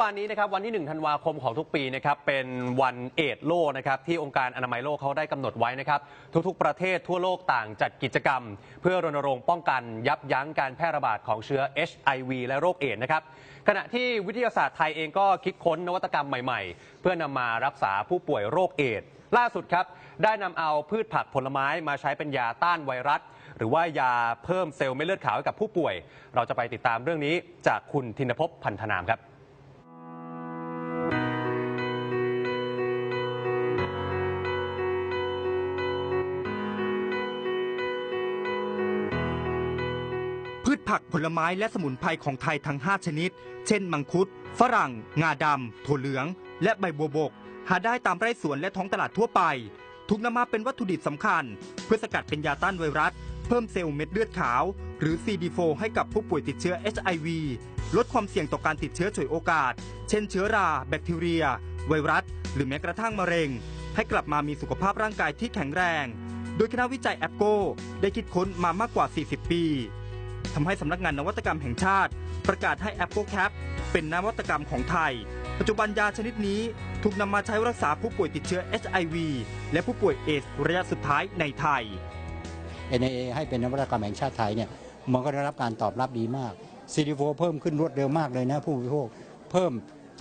วานนี้นะครับวันที่ 1 ธันวาคมของทุกปีนะครับเป็นวันเอดโลกนะครับที่องค์การอนามัยโลกเขาได้กำหนดไว้นะครับทุกๆ ประเทศทั่วโลกต่างจัดกิจกรรม เพื่อรณรงค์ป้องกันยับยั้งการแพร่ระบาดของเชื้อ HIV และโรคเอดนะครับขณะที่วิทยาศาสตร์ไทยเองก็คิดค้นนวัตกรรมใหม่ๆ เพื่อนำมารักษาผู้ป่วยโรคเอดส์ล่าสุดครับได้นำเอาพืชผักผลไม้มาใช้เป็นยาต้านไวรัส หรือว่ายาเพิ่มเซลล์เม็ดเลือดขาวให้กับผู้ป่วย เราจะไปติดตามเรื่องนี้จากคุณธินภพพันธนามครับ พืชผักผลไม้และสมุนไพรของไทยทั้ง 5 ชนิด เช่น มังคุด ฝรั่ง งาดำ ถั่วเหลือง และใบบัวบก หาได้ตามไร่สวนและท้องตลาดทั่วไป ถูกนำมาเป็นวัตถุดิบสำคัญ เพื่อสกัดเป็นยาต้านไวรัส เพิ่มเซลล์เม็ดเลือดขาว หรือ CD4 ให้กับผู้ป่วยติดเชื้อ HIV ลดความเสี่ยงต่อการติดเชื้อฉวยโอกาส เช่น เชื้อรา แบคทีเรีย ไวรัส หรือแม้กระทั่งมะเร็ง ให้กลับมามีสุขภาพร่างกายที่แข็งแรง โดยคณะวิจัยแอปโกได้คิดค้นมามากกว่า 40 ปี ทำให้สำนักงานนวัตกรรมแห่งชาติ ประกาศให้ Apple Cap เป็นนวัตกรรมของไทย ปัจจุบันยาชนิดนี้ถูกนำมาใช้รักษาผู้ป่วยติดเชื้อ HIV และผู้ป่วยเอสระยะสุดท้ายในไทย NIA ให้เป็นนวัตกรรมแห่งชาติไทยเนี่ยมันก็ได้รับการตอบรับดีมาก CD4 เพิ่มขึ้นรวดเร็วมากเลยนะผู้บริโภคเพิ่ม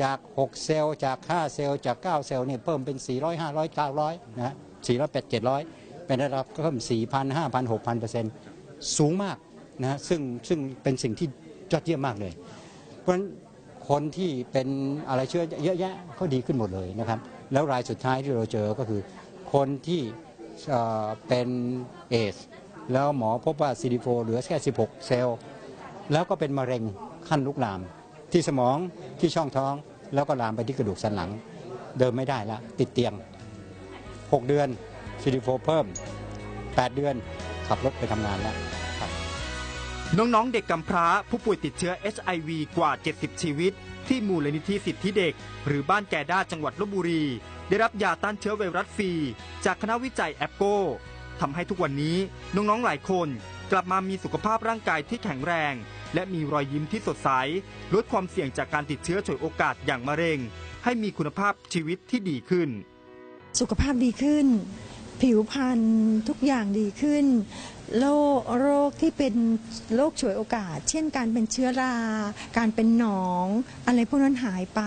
จาก 6 เซลล์จาก 5 เซลล์จาก 9 เซลล์เนี่ยเพิ่มเป็น 400 500 900 นะ400 8 700 เป็นระดับเพิ่ม 4,000 5,000 6,000เปอร์เซ็นต์สูงมาก นะฮะซึ่งซึ่งเป็นสิ่งที่ยอดเยี่ยมมากเลย เพราะฉะนั้นคนที่เป็นอะไรเชื้อเยอะแยะเขาดีขึ้นหมดเลยนะครับ แล้วรายสุดท้ายที่เราเจอก็คือ คนที่เป็นเอสแล้วหมอพบว่า CD4 เหลือแค่ 16 เซลล์ แล้วก็เป็นมะเร็งขั้นลุกลาม ที่สมองที่ช่องท้อง แล้วก็ลามไปที่กระดูกสันหลัง เดินไม่ได้ล้วติดเตียง 6 เดือน CD4 เพิ่ม 8 เดือนขับรถไปทำงานแล้ว น้องๆ เด็กกำพร้า ผู้ป่วยติดเชื้อ HIV กว่า 70 ชีวิต ที่มูลนิธิสิทธิเด็ก หรือบ้านแกด้าจังหวัดลบบุรี ได้รับยาต้านเชื้อไวรัสฟรี จากคณะวิจัยแอปโกทำให้ทุกวันนี้น้องๆ หลายคน กลับมามีสุขภาพร่างกายที่แข็งแรง และมีรอยยิ้มที่สดใส ลดความเสี่ยงจากการติดเชื้อฉวยโอกาสอย่างมะเร็ง ให้มีคุณภาพชีวิตที่ดีขึ้น สุขภาพดีขึ้น ผิวพรรณทุกอย่างดีขึ้น โรคโรคที่เป็นโรคฉวยโอกาส เช่นการเป็นเชื้อรา การเป็นหนอง อะไรพวกนั้นหายไป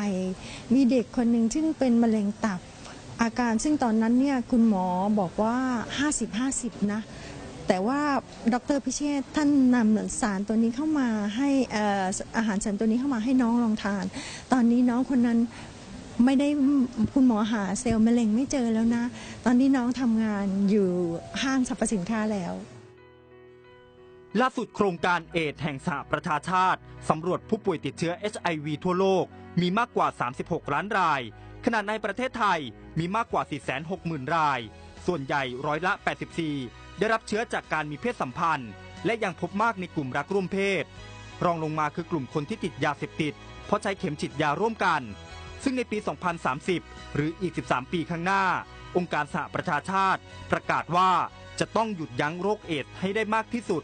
มีเด็กคนหนึ่งซึ่งเป็นมะเร็งตับ อาการซึ่งตอนนั้นเนี่ยคุณหมอบอกว่า 50-50 นะแต่ว่าดรพิเชษท่านนำสารตัวนี้เข้ามาให้เอ่ออาหารเสริมตัวนี้เข้ามาให้น้องลองทาน ตอนนี้น้องคนนั้น ไม่ได้คุณหมอหาเซลล์มะเร็งไม่เจอแล้วนะ ตอนนี้น้องทำงานอยู่ห้างสรรพสินค้าแล้วล่าสุดโครงการเอดแห่งสหประชาชาติ สำรวจผู้ป่วยติดเชื้อ HIV ทั่วโลก มีมากกว่า 36 ล้านราย ขณะในประเทศไทยมีมากกว่า 460,000 ราย ส่วนใหญ่ร้อยละ 84 ได้รับเชื้อจากการมีเพศสัมพันธ์ และยังพบมากในกลุ่มรักร่วมเพศ รองลงมาคือกลุ่มคนที่ติดยาเสพติด เพราะใช้เข็มฉีดยาร่วมกัน ซึ่งในปี 2030 หรืออีก 13 ปีข้างหน้า องค์การสหประชาชาติ ประกาศว่าจะต้องหยุดยั้งโรคเอดส์ให้ได้มากที่สุด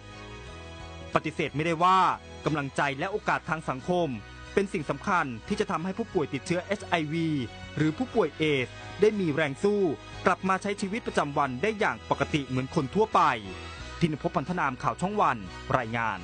ปฏิเสธไม่ได้ว่ากำลังใจและโอกาสทางสังคม เป็นสิ่งสำคัญที่จะทำให้ผู้ป่วยติดเชื้อ HIV หรือผู้ป่วยเอดส์ได้มีแรงสู้ กลับมาใช้ชีวิตประจำวันได้อย่างปกติเหมือนคนทั่วไป ทินพพันธนามข่าวช่องวัน รายงาน